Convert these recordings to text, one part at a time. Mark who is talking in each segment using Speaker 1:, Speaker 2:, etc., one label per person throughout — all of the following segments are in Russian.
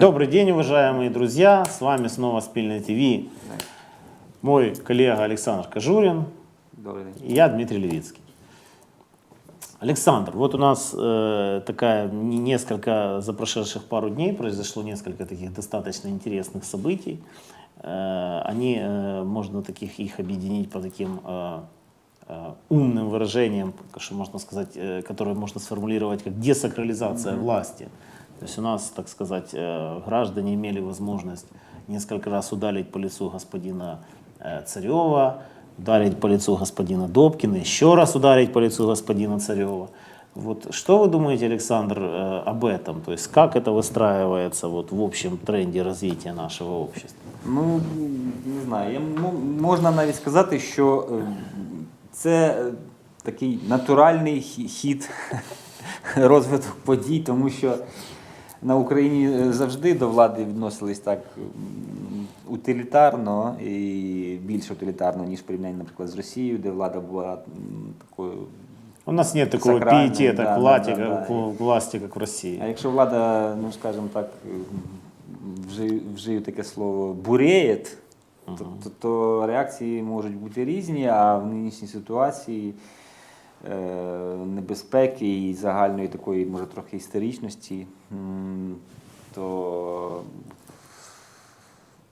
Speaker 1: Добрый день, уважаемые друзья. С вами снова Спильное ТВ. Мой коллега Александр Кожурин
Speaker 2: Добрий день.
Speaker 1: и я, Дмитрий Левицкий. Александр, вот у нас э, такая не- несколько за прошедших пару дней произошло несколько таких достаточно интересных событий. Э, они э, можно таких их объединить по таким э, э, умным выражениям, что можно сказать, э, которые можно сформулировать как десакрализация власти. То есть у нас, так сказать, э, граждане имели возможность несколько раз ударить по лицу господина э, Царева, ударить по лицу господина Добкина, еще раз ударить по лицу господина Царева. Вот что вы думаете, Александр, э, об этом? То есть как это выстраивается вот в общем тренде развития нашего общества?
Speaker 2: Ну, не знаю, я, м- можна навіть сказати, що е, це е, такий натуральний хі- хід розвиток подій, тому що на Україні е, завжди до влади відносились так утилітарно і більш утилітарно, ніж порівняння, наприклад, з Росією, де влада була такою
Speaker 1: У нас нет такого
Speaker 2: Сакральный,
Speaker 1: пиетета
Speaker 2: да,
Speaker 1: к,
Speaker 2: да,
Speaker 1: власти,
Speaker 2: да,
Speaker 1: к власти, как в России.
Speaker 2: А якщо влада, ну скажімо так, вжию, таке слово буреє, то, то, то реакції можуть бути різні, а в нинішній ситуації е, небезпеки і загальної такої, може, трохи істеричності, то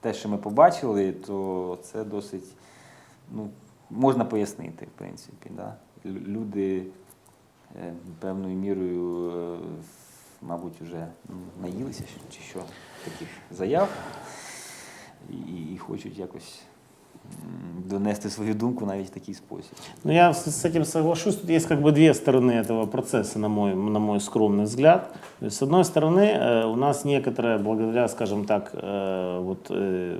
Speaker 2: те, що ми побачили, то це досить ну, можна пояснити, в принципі. Да? Люди е, певною мірою, е, мабуть, вже ну, наїлися чи- що таких заяв і, і хочуть якось донести свою думку навіть в такий спосіб.
Speaker 1: Ну, я с с этим соглашусь. Тут есть как бы две стороны этого процесса, на мой, на мой скромный взгляд. То есть, с одной стороны, э, у нас некоторая, благодаря, скажем так, э, вот, э,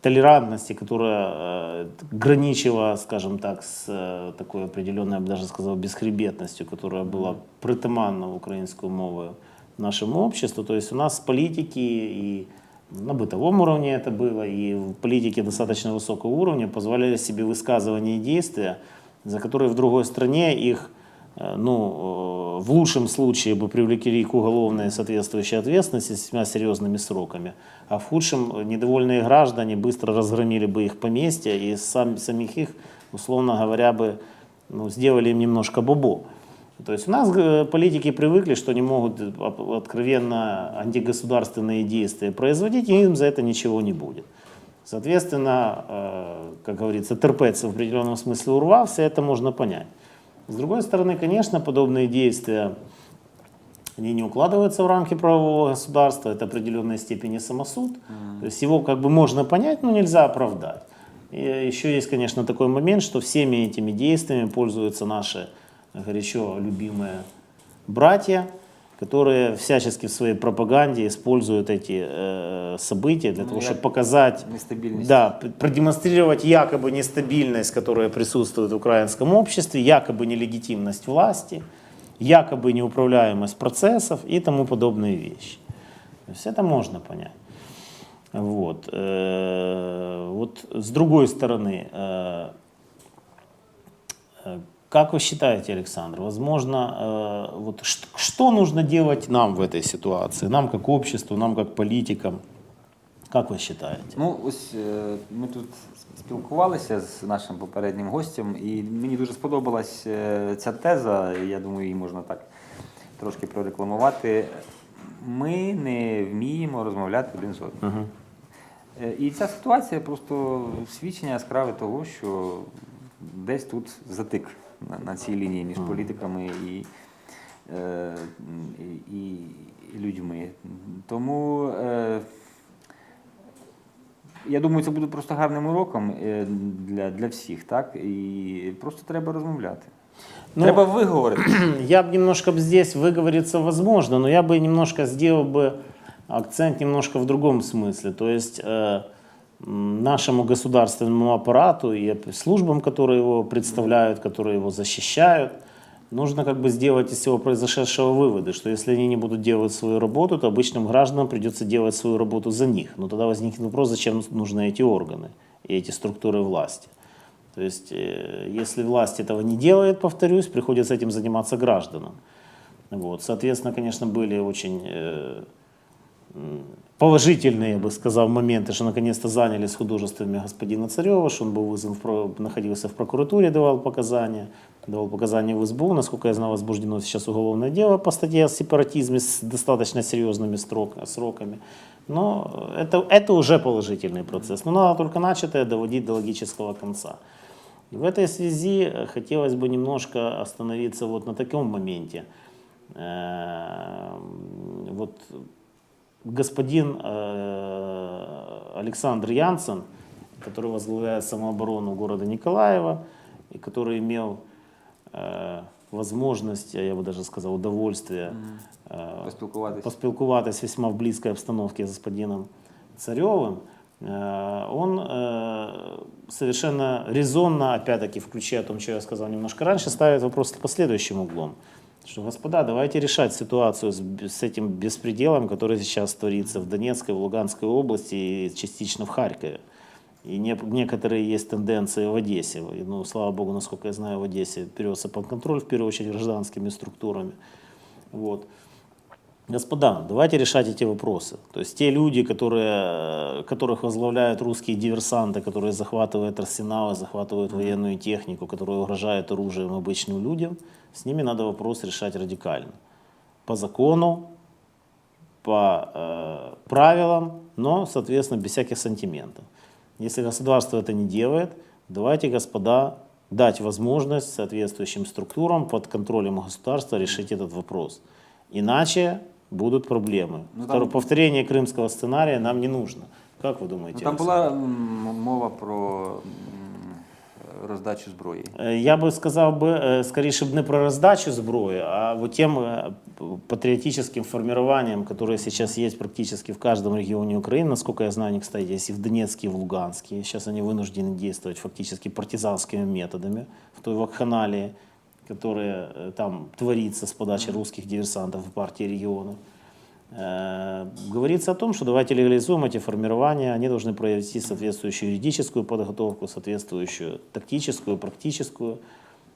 Speaker 1: толерантности, которая э, граничила, скажем так, с э, такой определенной, я бы даже сказал, бесхребетностью, которая была притаманна украинскую мову нашему обществу. То есть у нас политики и на бытовом уровне это было, и в политике достаточно высокого уровня позволяли себе высказывания и действия, за которые в другой стране их, э, ну, э, в лучшем случае бы привлекли к уголовной соответствующей ответственности с весьма серьезными сроками, а в худшем недовольные граждане быстро разгромили бы их поместья и сам, самих их, условно говоря, бы ну, сделали им немножко бобо. То есть у нас э, политики привыкли, что они могут э, откровенно антигосударственные действия производить, и им за это ничего не будет. Соответственно, э, как говорится, терпеться в определенном смысле урвался, это можно понять. С другой стороны, конечно, подобные действия они не укладываются в рамки правового государства, это определенной степени самосуд. То есть его как бы можно понять, но нельзя оправдать. И еще есть, конечно, такой момент, что всеми этими действиями пользуются наши горячо любимые братья, которые всячески в своей пропаганде используют эти э, события для
Speaker 2: Ну,
Speaker 1: того, чтобы показать
Speaker 2: Нестабільність.
Speaker 1: да, продемонстрировать якобы нестабильность, которая присутствует в украинском обществе, якобы нелегитимность власти, якобы неуправляемость процессов и тому подобные вещи. То есть это можно понять. Вот. Э, вот с другой стороны, э, э, как вы считаете, Александр, возможно, э, вот ш- что нужно делать нам в этой ситуации, нам как обществу, нам как политикам? Как вы считаете?
Speaker 2: Ну, ось е, ми тут спілкувалися з нашим попереднім гостем, і мені дуже сподобалась е, ця теза. і Я думаю, її можна так трошки прорекламувати. Ми не вміємо розмовляти один з одним.
Speaker 1: Мгм.
Speaker 2: Е, І ця ситуація просто свідчення яскраве того, що десь тут затик на, на цій лінії між політиками і, е, і, і, і людьми. Тому е, я думаю, це буде просто гарним уроком е, для, для всіх, так? І просто треба розмовляти.
Speaker 1: Ну,
Speaker 2: треба виговорити.
Speaker 1: Я бы немножко б здесь выговориться возможно, но я бы немножко сделал бы акцент немножко в другом смысле. То есть э, м, нашему государственному аппарату и службам, которые его представляют, которые его защищают, нужно как бы сделать из всего произошедшего выводы, что если они не будут делать свою работу, то обычным гражданам придется делать свою работу за них. Но тогда возникнет вопрос, зачем нужны эти органы и эти структуры власти. То есть, э, если власть этого не делает, повторюсь, приходится этим заниматься гражданам. Вот. Соответственно, конечно, были очень э, положительные, я бы сказал, моменты, что наконец-то занялись художествами господина Царева, что он был вызван, в находился в прокуратуре, давал показания, давал показания в СБУ. Насколько я знал, возбуждено сейчас уголовное дело по статье о сепаратизме с достаточно серьезными сроками. Но это, это уже положительный процесс. Но надо только начатое доводить до логического конца. И в этой связи э, хотелось бы немножко остановиться вот на таком моменте. Э, Вот господин э, Александр Янсен, который возглавляет самооборону города Николаева, и который имел э, возможность, я бы даже сказал, удовольствие э,
Speaker 2: Поспілкуватися.
Speaker 1: весьма в близкой обстановке с господином Царевым, э, он э, совершенно резонно, опять-таки, включая о том, что я сказал немножко раньше, ставит вопрос по следующим углом. Что, господа, давайте решать ситуацию с, с этим беспределом, который сейчас творится в Донецкой, в Луганской области и частично в Харькове. И не- некоторые есть тенденции в Одессе. И, Ну, слава богу, насколько я знаю, в Одессе берется под контроль, в первую очередь, гражданскими структурами. Вот. Господа, давайте решать эти вопросы. То есть те люди, которые, которых возглавляют русские диверсанты, которые захватывают арсеналы, захватывают военную технику, которые угрожают оружием обычным людям, с ними надо вопрос решать радикально. По закону, по э, правилам, но, соответственно, без всяких сантиментов. Если государство это не делает, давайте, господа, дать возможность соответствующим структурам под контролем государства решить этот вопрос. Иначе будут проблемы.
Speaker 2: Ну,
Speaker 1: Второе-
Speaker 2: там-
Speaker 1: Повторение крымского сценария нам не нужно. Как вы думаете?
Speaker 2: Ну, там
Speaker 1: Александр?
Speaker 2: була м, мова про м, роздачу зброї.
Speaker 1: Е, Я би сказав би, е, скоріше б не про роздачу зброї, а вот тем е, п- патриотическим формированием, которое сейчас есть практически в каждом регионе Украины. Насколько я знаю, они, кстати, есть и в Донецке, и в Луганске. Сейчас они вынуждены действовать фактически партизанскими методами в той вакханалии, которая э, там творится с подачи русских диверсантов в партии регионов. Э, Говорится о том, что давайте легализуем эти формирования, они должны провести соответствующую юридическую подготовку, соответствующую тактическую, практическую,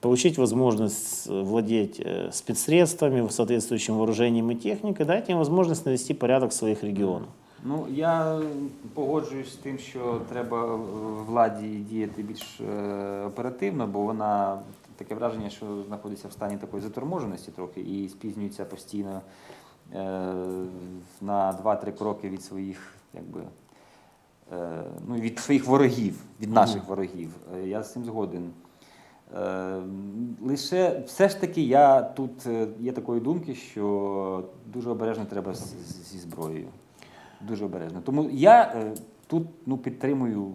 Speaker 1: получить возможность э, владеть э, спецсредствами, соответствующим вооружением и техникой, дать им возможность навести порядок в своих регионах.
Speaker 2: Ну я погоджуюсь з тим, що треба в- владі діяти більш е, оперативно, бо вона таке враження, що знаходиться в стані такої заторможеності трохи і спізнюється постійно е, на 2-3 кроки від своїх, якби. е, Ну, від своїх ворогів, від наших ворогів. Е, Я з цим згоден. Е, Лише все ж таки я тут е, є такої думки, що дуже обережно треба з- з- зі зброєю. Дуже обережно. Тому я е, тут ну, підтримую.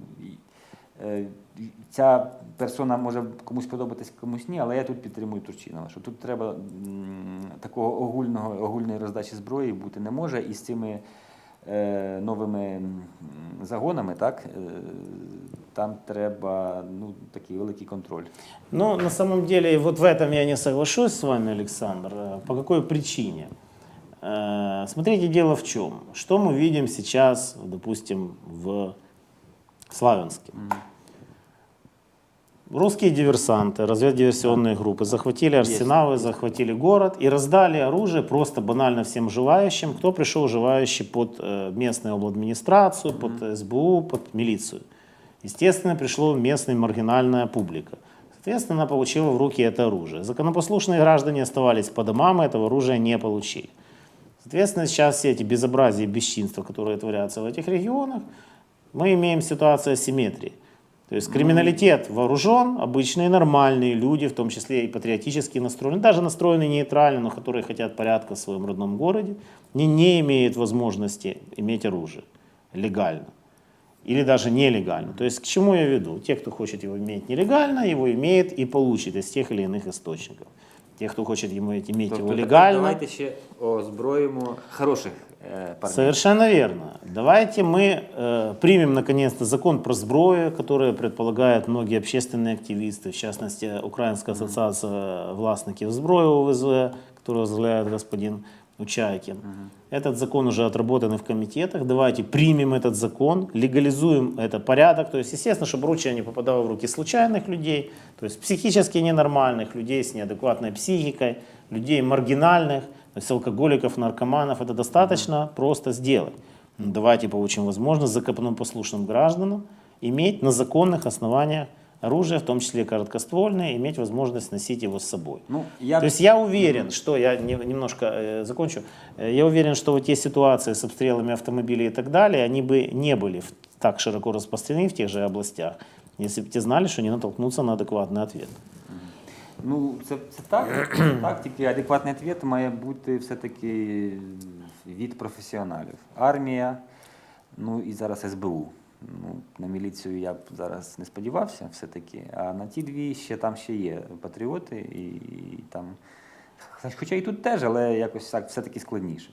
Speaker 2: і, е, і Ця персона може комусь подобатись, комусь ні, але я тут підтримую Турчинова, що тут треба м, такого огульного, огульної роздачі зброї бути не може. І з цими е, новими м, загонами, так, е, там треба ну, такий великий контроль.
Speaker 1: Но на самом деле вот в этом я не соглашусь с вами, Александр. Э, По какой причине? Э, Смотрите, дело в чем. Что мы видим сейчас, допустим, в Славянске? Русские диверсанты, разведдиверсионные группы захватили арсеналы, захватили город и раздали оружие просто банально всем желающим, кто пришел желающий под э, местную обладминистрацию, под СБУ, под милицию. Естественно, пришло местная маргинальная публика. Соответственно, она получила в руки это оружие. Законопослушные граждане оставались по домам и этого оружия не получили. Соответственно, сейчас все эти безобразия и бесчинства, которые творятся в этих регионах, мы имеем ситуацию асимметрии. То есть криминалитет вооружен, обычные нормальные люди, в том числе и патриотически настроенные, даже настроенные нейтрально, но которые хотят порядка в своем родном городе, не, не имеют возможности иметь оружие легально или даже нелегально. То есть к чему я веду? Те, кто хочет его иметь нелегально, его имеет и получит из тех или иных источников. Те, кто хочет ему иметь его
Speaker 2: Тобто,
Speaker 1: легально,
Speaker 2: давайте ще озброїмо хороших е, парней.
Speaker 1: Совершенно верно. Давайте мы э, примем наконец-то закон про сброю, который предполагает многие общественные активисты, в частности, Украинская ассоциация властников сброи ОВЗ, которую возглавляет господин Учайкин. Этот закон уже отработан в комитетах. Давайте примем этот закон, легализуем это порядок. То есть, естественно, чтобы оружие не попадало в руки случайных людей, то есть психически ненормальных, людей с неадекватной психикой, людей маргинальных, То есть алкоголиков, наркоманов это достаточно просто сделать. Давайте получим возможность законопослушным гражданам иметь на законных основаниях оружие, в том числе короткоствольное, иметь возможность носить его с собой.
Speaker 2: Ну, я...
Speaker 1: То есть я уверен, что я не- немножко э, закончу. Э, Я уверен, что вот те ситуации с обстрелами автомобилей и так далее, они бы не были в- так широко распространены в тех же областях, если бы те знали, что они натолкнутся на адекватный ответ.
Speaker 2: Ну, це, це так, це так, тільки адекватний відповідь має бути все-таки від професіоналів. Армія, ну і зараз СБУ. Ну, на міліцію я б зараз не сподівався все-таки, а на ті дві ще там ще є патріоти, і, і там. Хоча і тут теж, але якось так все-таки складніше.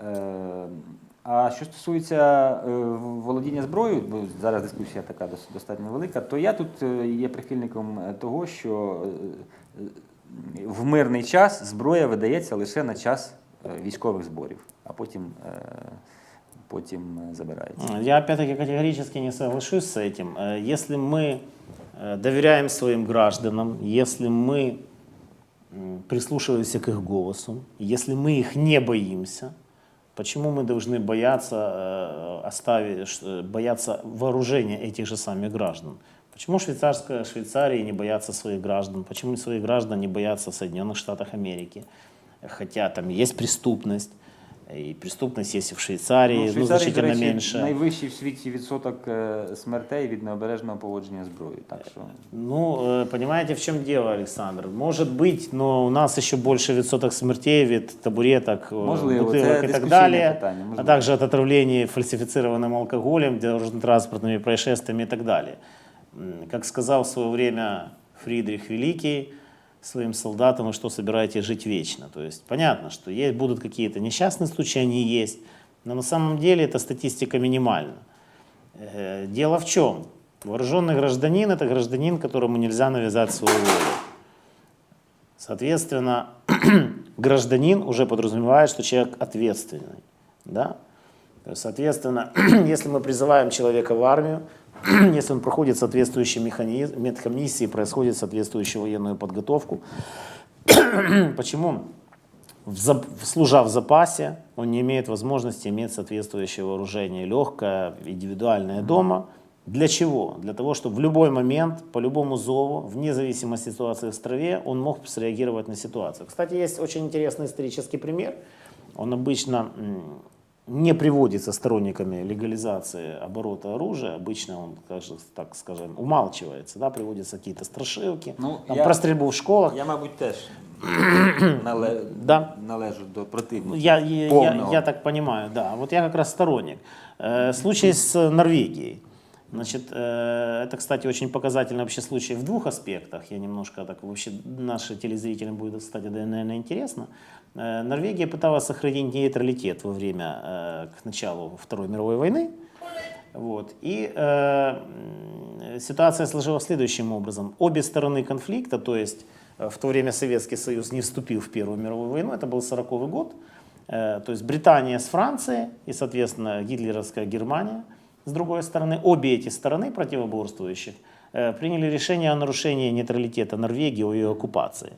Speaker 2: Е, а що стосується е, володіння зброєю, бо зараз дискусія така достатньо велика, то я тут е, є прихильником того, що е, в мирний час зброя видається лише на час військових зборів, а потім, е, потім забирається.
Speaker 1: Я опять-таки категорически не соглашусь с этим. Э, Если мы э, доверяем своим гражданам, если мы прислушиваемся к их голосу, если мы их не боимся, почему мы должны бояться, э, оставить, бояться вооружения этих же самых граждан? Почему швейцарская Швейцария не боятся своих граждан? Почему своих граждан не боятся в Соединенных Штатах Америки? Хотя там есть преступность, и преступность есть и в Швейцарии,
Speaker 2: Ну, в
Speaker 1: ну,
Speaker 2: Швейцарії, до
Speaker 1: значительно
Speaker 2: речі,
Speaker 1: меньше.
Speaker 2: найвищий в світі відсоток е, смертей від необережного поводження зброєю. Так що
Speaker 1: Ну, э, понимаете, в чем дело, Александр? Может быть, но у нас еще больше відсоток смертей від табуреток, э,
Speaker 2: Можливо, це
Speaker 1: бутылок и так
Speaker 2: дискусійне
Speaker 1: далее,
Speaker 2: питання,
Speaker 1: а
Speaker 2: можливо.
Speaker 1: также от отравлений фальсифицированным алкоголем, дорожно-транспортными происшествиями и так далее. М, Как сказал в свое время Фридрих Великий Своим солдатам, вы что собираетесь жить вечно? То есть понятно, что есть, будут какие-то несчастные случаи, они есть, но на самом деле эта статистика минимальна. Э, Дело в чем? Вооруженный гражданин – это гражданин, которому нельзя навязать свою волю. Соответственно, гражданин уже подразумевает, что человек ответственный. Да? Есть, соответственно, если мы призываем человека в армию, если он проходит соответствующие механизм, медкомиссии, происходит соответствующую военную подготовку, почему, в зап- служа в запасе, он не имеет возможности иметь соответствующее вооружение легкое, индивидуальное дома. Для чего? Для того, чтобы в любой момент, по любому зову, вне зависимости от ситуации в стране, он мог среагировать на ситуацию. Кстати, есть очень интересный исторический пример. Он обычно не приводится сторонниками легализации оборота оружия. Обычно он, так скажем, умалчивается, да, приводятся какие-то страшилки.
Speaker 2: Ну,
Speaker 1: Там
Speaker 2: я-
Speaker 1: про стрельбу в школах.
Speaker 2: я, мабуть, теж нале...
Speaker 1: Да.
Speaker 2: належу до противників.
Speaker 1: Я, я, я, я так понимаю, да. Вот я как раз сторонник. Э, Случай с Норвегией. Значит, э, это, кстати, очень показательный вообще случай в двух аспектах. Я немножко так вообще наши телезрителям будет, кстати, да, наверное, интересно. Э, Норвегия пыталась сохранить нейтралитет во время, э, к началу Второй мировой войны. Вот. И э, ситуация сложилась следующим образом. Обе стороны конфликта, то есть э, в то время Советский Союз не вступил в Первую мировую войну, это был 40 год, э, то есть Британия с Францией и, соответственно, гитлеровская Германия с другой стороны, обе эти стороны противоборствующих э, приняли решение о нарушении нейтралитета Норвегии, о ее оккупации.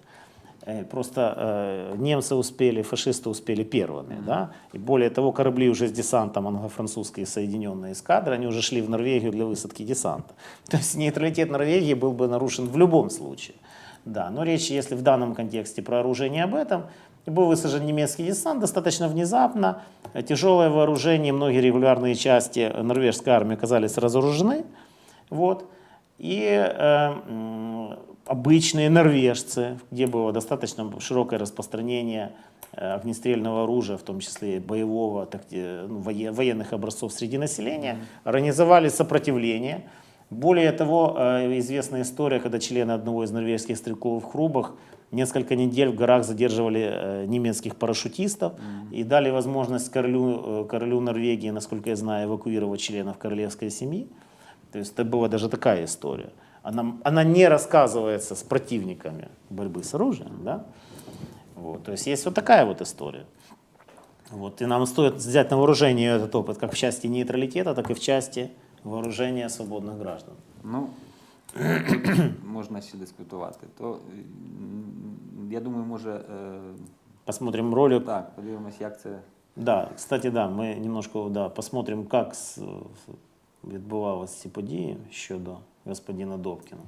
Speaker 1: Э, Просто э, немцы успели, фашисты успели первыми, да, и более того, корабли уже с десантом англо-французские соединенные эскадры, они уже шли в Норвегию для высадки десанта. То есть нейтралитет Норвегии был бы нарушен в любом случае. Да, но речь, если в данном контексте про оружие не об этом, был высажен немецкий десант достаточно внезапно, тяжелое вооружение, многие регулярные части норвежской армии оказались разоружены, вот, и э, обычные норвежцы, где было достаточно широкое распространение э, огнестрельного оружия, в том числе и боевого, такти- ну, вое- военных образцов среди населения, организовали сопротивление. Более того, э, известная история, когда члены одного из норвежских стрелковых клубов несколько недель в горах задерживали э, немецких парашютистов и дали возможность королю, э, королю Норвегии, насколько я знаю, эвакуировать членов королевской семьи. То есть это была даже такая история Она, она не рассказывается с противниками борьбы с оружием, да? Вот, то есть есть вот такая вот история. Вот, и нам стоит взять на вооружение этот опыт как в части нейтралитета, так и в части вооружения свободных граждан.
Speaker 2: Ну, можна ще дискутувати. То, м, я думаю, може, е,
Speaker 1: посмотрим ролик.
Speaker 2: Так, подивимось, як це.
Speaker 1: Да, кстати, да, ми немножко да, посмотрим, як с- відбувалися ці події щодо господина Добкіна.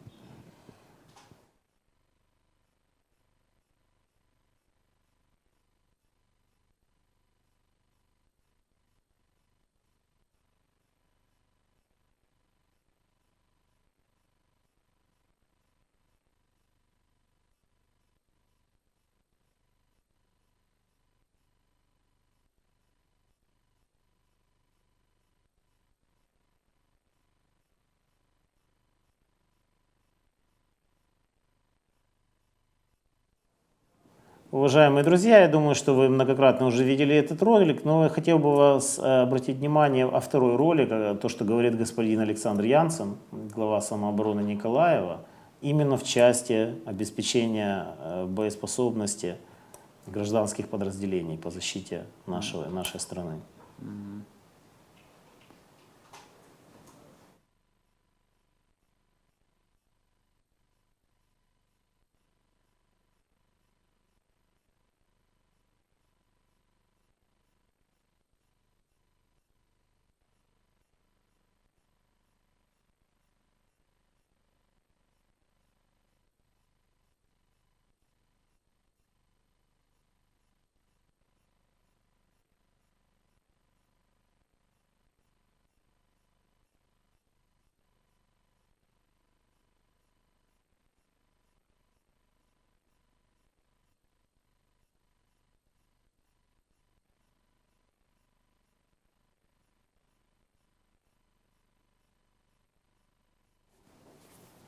Speaker 1: Уважаемые друзья, я думаю, что вы многократно уже видели этот ролик, но я хотел бы вас э, обратить внимание о второй ролик, э, то, что говорит господин Александр Янсен, глава самообороны Николаева, именно в части обеспечения э, боеспособности гражданских подразделений по защите нашего, нашей страны.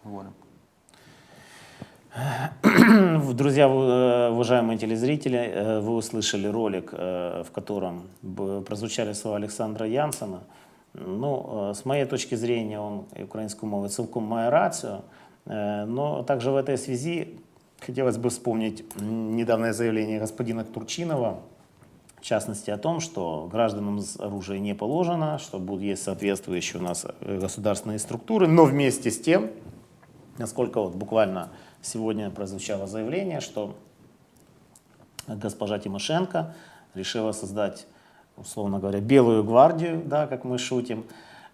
Speaker 2: Говоримо.
Speaker 1: Друзья, э, уважаемые телезрители, э, вы услышали ролик, э, в котором прозвучали слова Олександра Янсена. Ну, с моей точки зрения, он украинскую мову целиком має рацию. Но также в этой связи хотелось бы вспомнить недавнее заявление господина Турчинова, в частности о том, что гражданам оружие не положено, что будут есть соответствующие у нас государственные структуры, но вместе с тем, насколько вот буквально сегодня прозвучало заявление, что госпожа Тимошенко решила создать, условно говоря, белую гвардию, да, как мы шутим,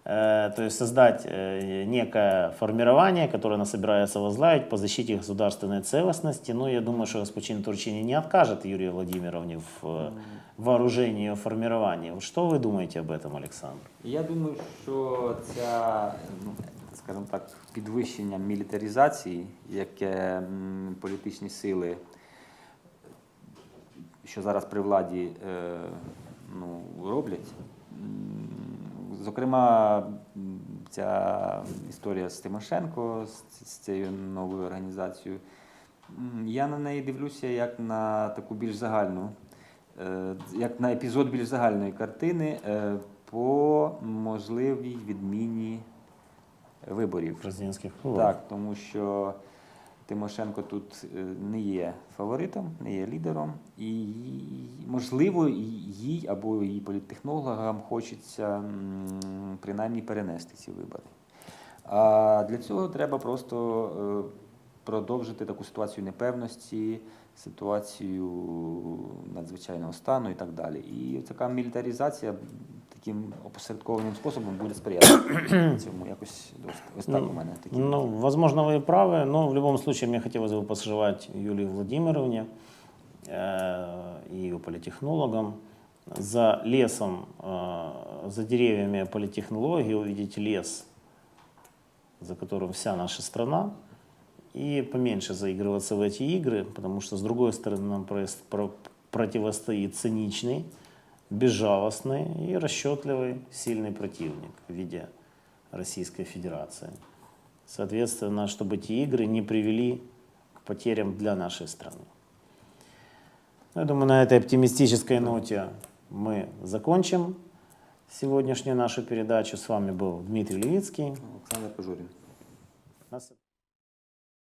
Speaker 1: Э, то есть создать э, некое формирование, которое она собирается возглавить по защите государственной целостности. Ну, я думаю, что господин Турчини не откажет Юрию Владимировне в э, вооружении и формировании. Что вы думаете об этом, Александр?
Speaker 2: Я думаю, що ця, скажімо так, підвищення мілітаризації, яке політичні сили, що зараз при владі е, ну, роблять. Зокрема, ця історія з Тимошенко, з, цією новою організацією, я на неї дивлюся як на таку більш загальну, е, як на епізод більш загальної картини е, по можливій відміні виборів.
Speaker 1: Президентских
Speaker 2: Так, тому що Тимошенко тут е, не є фаворитом, не є лідером, і можливо, їй або її політтехнологам хочеться принаймні перенести ці вибори. А для цього треба просто е, продовжити таку ситуацію непевності, ситуацію надзвичайного стану і так далі. І така мілітаризація таким опосередкованим способом буде сприяти цьому. Якось ось, ось так у мене такі.
Speaker 1: Ну, возможно, вы и правы, но в любом случае мне хотелось бы пожелать Юлии Владимировне э, и ее политехнологам за лесом, э, за деревьями политехнологии увидеть лес, за которым вся наша страна, и поменьше заигрываться в эти игры, потому что, с другой стороны, нам противостоит циничный, безжалостный и расчетливый сильный противник в виде Российской Федерации. Соответственно, чтобы эти игры не привели к потерям для нашей страны. Ну, Я думаю, на этой оптимистической ноте мы закончим сегодняшнюю нашу передачу. С вами был Дмитрий Левицкий.
Speaker 2: Олександр Пожурін.
Speaker 1: Нас-